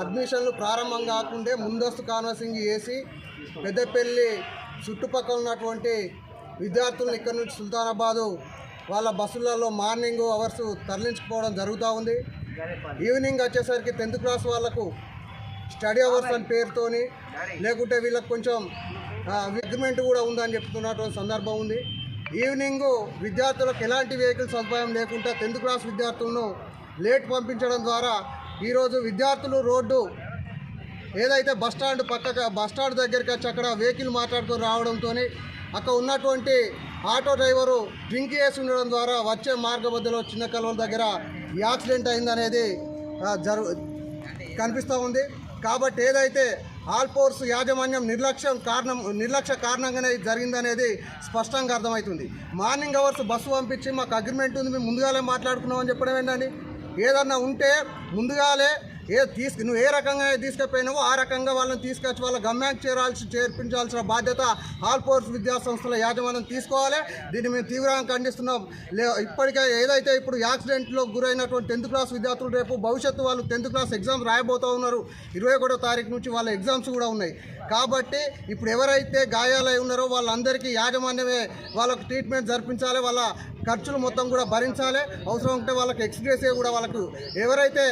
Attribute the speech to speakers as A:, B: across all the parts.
A: అడ్మిషన్లు ప్రారంభం కాకుండా ముందస్తు కాన్వర్సింగ్ చేసి పెద్దపల్లి చుట్టుపక్కల ఉన్నటువంటి విద్యార్థులను ఇక్కడ నుంచి సుల్తానాబాదు వాళ్ళ బస్సులలో మార్నింగ్ అవర్స్ తరలించుకోవడం జరుగుతూ ఉంది. ఈవినింగ్ వచ్చేసరికి టెన్త్ క్లాస్ వాళ్ళకు స్టడీ అవర్స్ అని పేరుతోని లేకుంటే వీళ్ళకి కొంచెం అగ్రిమెంట్ కూడా ఉందని చెప్తున్నటువంటి సందర్భం ఉంది. ఈవినింగ్ విద్యార్థులకు ఎలాంటి వెహికల్ సదుపాయం లేకుండా టెన్త్ క్లాస్ విద్యార్థులను లేట్ పంపించడం ద్వారా ఈరోజు విద్యార్థులు రోడ్డు ఏదైతే bus stand bus stand bus stand దగ్గరికి వచ్చి అక్కడ వెహికల్ మాట్లాడుతూ రావడంతో అక్కడ ఉన్నటువంటి ఆటో డ్రైవరు డ్రింక్ చేసి ఉండడం ద్వారా వచ్చే మార్గ మధ్యలో చిన్న కలువల దగ్గర ఈ యాక్సిడెంట్ అయిందనేది జరు కనిపిస్తూ ఉంది. కాబట్టి ఏదైతే ఆల్పోర్స్ యాజమాన్యం నిర్లక్ష్యం కారణం నిర్లక్ష్య కారణంగానే జరిగిందనేది స్పష్టంగా అర్థమవుతుంది. మార్నింగ్ అవర్స్ బస్సు పంపించి మాకు అగ్రిమెంట్ ఉంది మేము ముందుగానే మాట్లాడుకున్నామని చెప్పడం ఏంటండి? ఏదన్నా ఉంటే ముందుగాలే ఏ తీసుకు నువ్వు ఏ రకంగా తీసుకుపోయినావో ఆ రకంగా వాళ్ళని తీసుకొచ్చి వాళ్ళ గమ్యానికి చేరాల్సి చేర్పించాల్సిన బాధ్యత ఆల్ ఫోర్స్ విద్యాసంస్థల యాజమాన్యం తీసుకోవాలి. దీన్ని మేము తీవ్రంగా ఖండిస్తున్నాం. లే ఇప్పటికే ఏదైతే ఇప్పుడు యాక్సిడెంట్లో గురైనటువంటి టెన్త్ క్లాస్ విద్యార్థులు రేపు భవిష్యత్తు వాళ్ళు టెన్త్ క్లాస్ ఎగ్జామ్స్ రాయబోతూ ఉన్నారు. ఇరవై ఒకటో తారీఖు నుంచి వాళ్ళ ఎగ్జామ్స్ కూడా ఉన్నాయి. కాబట్టి ఇప్పుడు ఎవరైతే గాయాలై ఉన్నారో వాళ్ళందరికీ యాజమాన్యమే వాళ్ళకు ట్రీట్మెంట్ జరిపించాలి. వాళ్ళ ఖర్చులు మొత్తం కూడా భరించాలి. అవసరం ఉంటే వాళ్ళకి ఎక్స్గ్రేసే కూడా వాళ్ళకు ఎవరైతే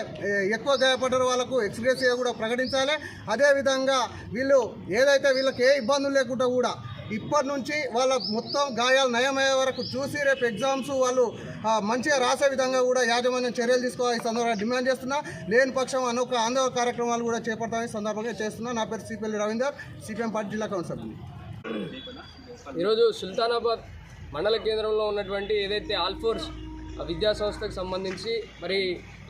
A: ఎక్కువ గాయపడ్డారో వాళ్ళకు ఎక్స్గ్రేసే కూడా ప్రకటించాలి. అదేవిధంగా వీళ్ళు ఏదైతే వీళ్ళకి ఏ ఇబ్బందులు లేకుండా కూడా ఇప్పటి నుంచి వాళ్ళ మొత్తం గాయాలు నయమయ్యే వరకు చూసి రేపు ఎగ్జామ్స్ వాళ్ళు మంచిగా రాసే విధంగా కూడా యాజమాన్యం చర్యలు తీసుకోవాలి ఈ సందర్భంగా డిమాండ్ చేస్తున్నా. లేని పక్షం అనేక ఆందోళన కార్యక్రమాలు కూడా చేపడతామని సందర్భంగా చేస్తున్నా. నా పేరు సిపిఎల్ రవీందర్ సిపిఎం పార్టీ జిల్లా కౌన్సిల్
B: ఈరోజు సుల్తానాబాద్ మండల కేంద్రంలో ఉన్నటువంటి ఏదైతే ఆల్ఫోర్స్ విద్యా సంస్థకు సంబంధించి మరి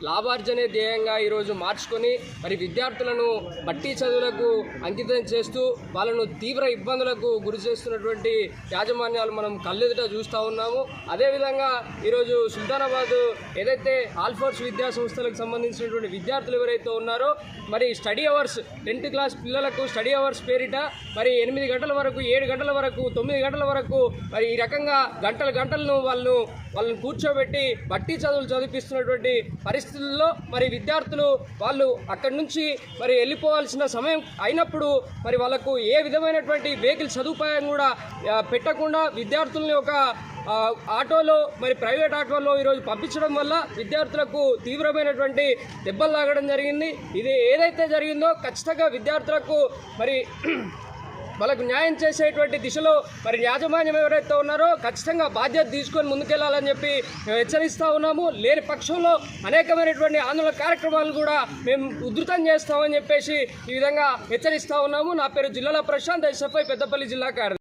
B: లాభార్జనే ధ్యేయంగా ఈరోజు మార్చుకొని మరి విద్యార్థులను బట్టి చదువులకు అంకితం చేస్తూ వాళ్ళను తీవ్ర ఇబ్బందులకు గురి చేస్తున్నటువంటి యాజమాన్యాలు మనం కళ్ళెదుట చూస్తూ ఉన్నాము. అదేవిధంగా ఈరోజు సుల్తానాబాద్ ఏదైతే ఆల్ఫోర్స్ విద్యా సంస్థలకు సంబంధించినటువంటి విద్యార్థులు ఎవరైతే ఉన్నారో మరి స్టడీ అవర్స్ టెన్త్ క్లాస్ పిల్లలకు స్టడీ అవర్స్ పేరిట మరి ఎనిమిది గంటల వరకు ఏడు గంటల వరకు తొమ్మిది గంటల వరకు మరి ఈ రకంగా గంటల గంటలను వాళ్ళు వాళ్ళని కూర్చోబెట్టి బట్టి చదువులు చదివిస్తున్నటువంటి పరిస్థితుల్లో మరి విద్యార్థులు వాళ్ళు అక్కడి నుంచి మరి వెళ్ళిపోవాల్సిన సమయం అయినప్పుడు మరి వాళ్ళకు ఏ విధమైనటువంటి వెహికల్ సదుపాయం కూడా పెట్టకుండా విద్యార్థుల్ని ఒక ఆటోలో మరి ప్రైవేట్ ఆటోలో ఈరోజు పంపించడం వల్ల విద్యార్థులకు తీవ్రమైనటువంటి దెబ్బలు తాగడం జరిగింది. ఇది ఏదైతే జరిగిందో ఖచ్చితంగా విద్యార్థులకు మరి వాళ్ళకు న్యాయం చేసేటువంటి దిశలో మరి యాజమాన్యం ఎవరైతే ఉన్నారో ఖచ్చితంగా బాధ్యత తీసుకొని ముందుకెళ్ళాలని చెప్పి మేము హెచ్చరిస్తూ ఉన్నాము. లేని పక్షంలో అనేకమైనటువంటి ఆందోళన కార్యక్రమాలు కూడా మేము ఉధృతం చేస్తామని చెప్పేసి ఈ విధంగా హెచ్చరిస్తూ ఉన్నాము. నా పేరు జిల్లాల ప్రశాంత్ ఎస్ఎఫ్ఐ పెద్దపల్లి జిల్లా కార్యదర్శి